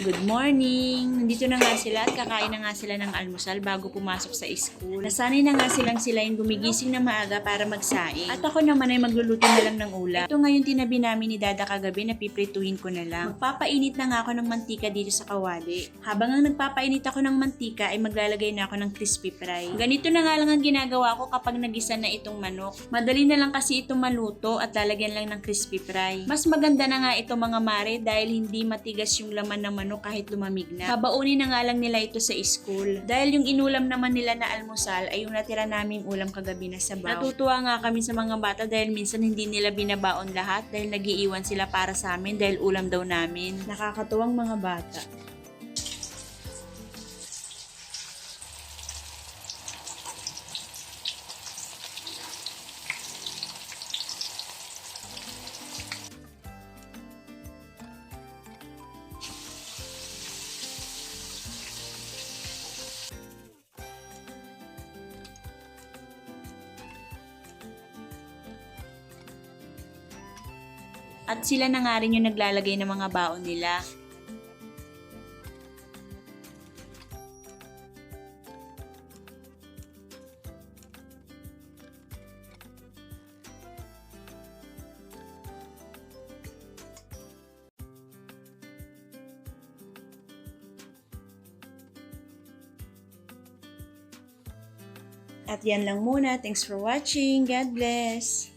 Good morning! Nandito na nga sila at kakain na nga sila ng almusal bago pumasok sa school. Nasanay na nga silang sila yung gumigising na maaga para magsaing. At ako naman ay magluluto na lang ng ulam. Ito ngayon tinabi namin ni Dada kagabi na piprituhin ko na lang. Magpapainit na nga ako ng mantika dito sa kawali. Habang ang nagpapainit ako ng mantika ay maglalagay na ako ng crispy fry. Ganito na nga lang ang ginagawa ko kapag nagisa na itong manok. Madali na lang kasi itong maluto at lalagyan lang ng crispy fry. Mas maganda na nga ito mga mare dahil hindi matigas yung laman ng manok kahit lumamig na. Babaunin na nga lang nila ito sa school. Dahil yung inulam naman nila na almusal ay yung natira naming ulam kagabi na sabaw. Natutuwa nga kami sa mga bata dahil minsan hindi nila binabaon lahat dahil nagiiwan sila para sa amin dahil ulam daw namin. Nakakatuwang mga bata. At sila na nga rin yung naglalagay ng mga baon nila. At yan lang muna. Thanks for watching. God bless.